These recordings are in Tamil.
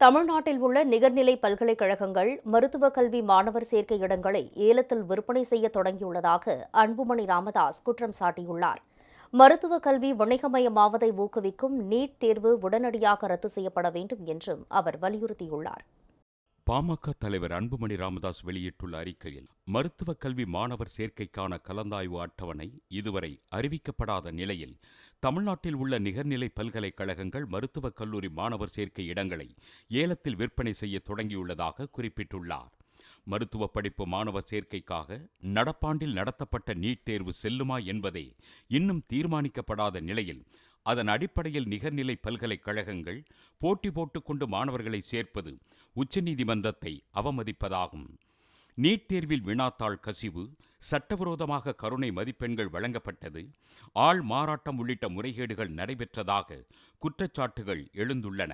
தமிழ்நாட்டில் உள்ள நிகர்நிலை பல்கலைக்கழகங்கள் மருத்துவக் கல்வி மாணவர் சேர்க்கை இடங்களை ஏலத்தில் விற்பனை செய்ய தொடங்கியுள்ளதாக அன்புமணி ராமதாஸ் குற்றம் சாட்டியுள்ளார். மருத்துவக் கல்வி வணிகமயமாவதை ஊக்குவிக்கும் நீட் தேர்வு உடனடியாக ரத்து செய்யப்பட வேண்டும் என்றும் அவர் வலியுறுத்தியுள்ளார். பாமக தலைவர் அன்புமணி ராமதாஸ் வெளியிட்டுள்ள அறிக்கையில் மருத்துவக் கல்வி மாணவர் சேர்க்கைக்கான கலந்தாய்வு அட்டவணை இதுவரை அறிவிக்கப்படாத நிலையில் தமிழ்நாட்டில் உள்ள நிகர்நிலை பல்கலைக்கழகங்கள் மருத்துவக் கல்லூரி மாணவர் சேர்க்கை இடங்களை ஏலத்தில் விற்பனை செய்ய தொடங்கியுள்ளதாக குறிப்பிட்டுள்ளார். மருத்துவ படிப்பு மாணவர் சேர்க்கைக்காக நடப்பாண்டில் நடத்தப்பட்ட நீட் தேர்வு செல்லுமா என்பதே இன்னும் தீர்மானிக்கப்படாத நிலையில் அதன் அடிப்படையில் நிகர்நிலை பல்கலைக்கழகங்கள் போட்டி போட்டுக்கொண்டு மாணவர்களை சேர்ப்பது உச்சநீதிமன்றத்தை அவமதிப்பதாகும். நீட் தேர்வில் வினாத்தாள் கசிவு சட்டவிரோதமாக கருணை மதிப்பெண்கள் வழங்கப்பட்டது ஆள் மாறாட்டம் உள்ளிட்ட முறைகேடுகள் நடைபெற்றதாக குற்றச்சாட்டுகள் எழுந்துள்ளன.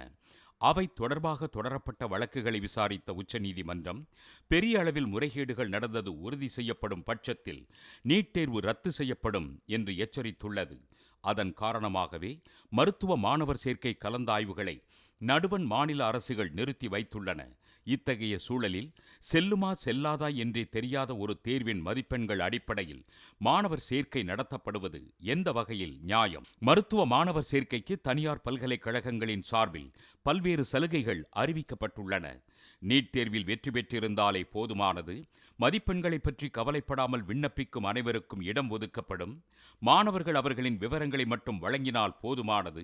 அவை தொடர்பாக தொடரப்பட்ட வழக்குகளை விசாரித்த உச்சநீதிமன்றம் பெரிய அளவில் முறைகேடுகள் நடந்தது உறுதி செய்யப்படும் பட்சத்தில் நீட் தேர்வு ரத்து செய்யப்படும் என்று எச்சரித்துள்ளது. அதன் காரணமாகவே மருத்துவ மாணவர் சேர்க்கை கலந்தாய்வுகளை நடுவன் மாநில அரசுகள் நிறுத்தி வைத்துள்ளன. இத்தகைய சூழலில் செல்லுமா செல்லாதா என்றே தெரியாத ஒரு தேர்வின் மதிப்பெண்கள் அடிப்படையில் மாணவர் சேர்க்கை நடத்தப்படுவது எந்த வகையில் நியாயம்? மருத்துவ மாணவர் சேர்க்கைக்கு தனியார் பல்கலைக்கழகங்களின் சார்பில் பல்வேறு சலுகைகள் அறிவிக்கப்பட்டுள்ளன. நீட் தேர்வில் வெற்றி பெற்றிருந்தாலே போதுமானது. மதிப்பெண்களை பற்றி கவலைப்படாமல் விண்ணப்பிக்கும் அனைவருக்கும் இடம் ஒதுக்கப்படும். மாணவர்கள் அவர்களின் விவரங்களை மட்டும் வழங்கினால் போதுமானது.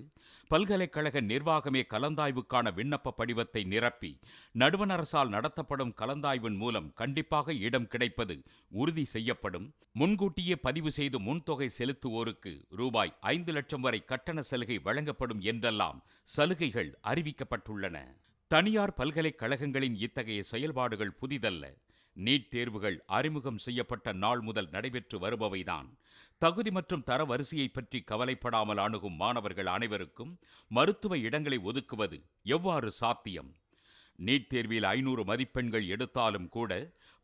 பல்கலைக்கழக நிர்வாகமே கலந்தாய்வுக்கான விண்ணப்ப படிவத்தை நிரப்பி நடுவண் அரசால் நடத்தப்படும் கலந்தாய்வின் மூலம் கண்டிப்பாக இடம் கிடைப்பது உறுதி செய்யப்படும். முன்கூட்டியே பதிவு செய்து முன்தொகை செலுத்துவோருக்கு ரூபாய் ஐந்து லட்சம் வரை கட்டண சலுகை வழங்கப்படும் என்றெல்லாம் சலுகைகள் அறிவிக்கப்பட்டுள்ளன. தனியார் பல்கலைக்கழகங்களின் இத்தகைய செயல்பாடுகள் புதிதல்ல. நீட் தேர்வுகள் அறிமுகம் செய்யப்பட்ட நாள் முதல் நடைபெற்று வருபவைதான். தகுதி மற்றும் தர வரிசையை பற்றி கவலைப்படாமல் அணுகும் மாணவர்கள் அனைவருக்கும் மருத்துவ இடங்களை ஒதுக்குவது எவ்வாறு சாத்தியம்? நீட் தேர்வில் ஐநூறு மதிப்பெண்கள் எடுத்தாலும் கூட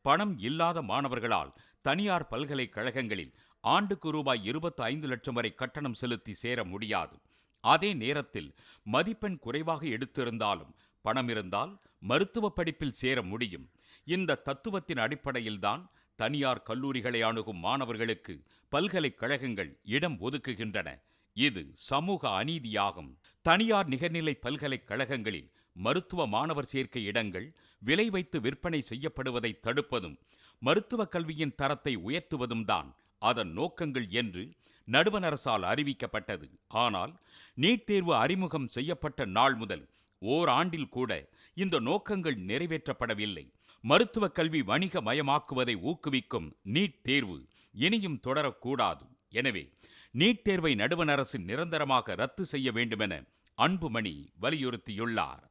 பணம் இல்லாத மாணவர்களால் தனியார் பல்கலைக்கழகங்களில் ஆண்டுக்கு ரூபாய் இருபத்தி ஐந்து லட்சம் வரை கட்டணம் செலுத்தி சேர முடியாது. அதே நேரத்தில் மதிப்பெண் குறைவாக எடுத்திருந்தாலும் பணம் இருந்தால் மருத்துவ படிப்பில் சேர முடியும். இந்த தத்துவத்தின் அடிப்படையில்தான் தனியார் கல்லூரிகளை அணுகும் மாணவர்களுக்கு பல்கலைக்கழகங்கள் இடம் ஒதுக்குகின்றன. இது சமூக அநீதியாகும். தனியார் நிகர்நிலை பல்கலைக்கழகங்களில் மருத்துவ மாணவர் சேர்க்கை இடங்கள் விலை வைத்து விற்பனை செய்யப்படுவதை தடுப்பதும் மருத்துவ கல்வியின் தரத்தை உயர்த்துவதும் தான் அதன் நோக்கங்கள் என்று நடுவணரசால் அறிவிக்கப்பட்டது. ஆனால் நீட் தேர்வு அறிமுகம் செய்யப்பட்ட நாள் முதல் ஓராண்டில் கூட இந்த நோக்கங்கள் நிறைவேற்றப்படவில்லை. மருத்துவ கல்வி வணிக மயமாக்குவதை ஊக்குவிக்கும் நீட் தேர்வு இனியும் தொடரக்கூடாது. எனவே நீட் தேர்வை நடுவண் அரசு நிரந்தரமாக ரத்து செய்ய வேண்டுமென அன்புமணி வலியுறுத்தியுள்ளார்.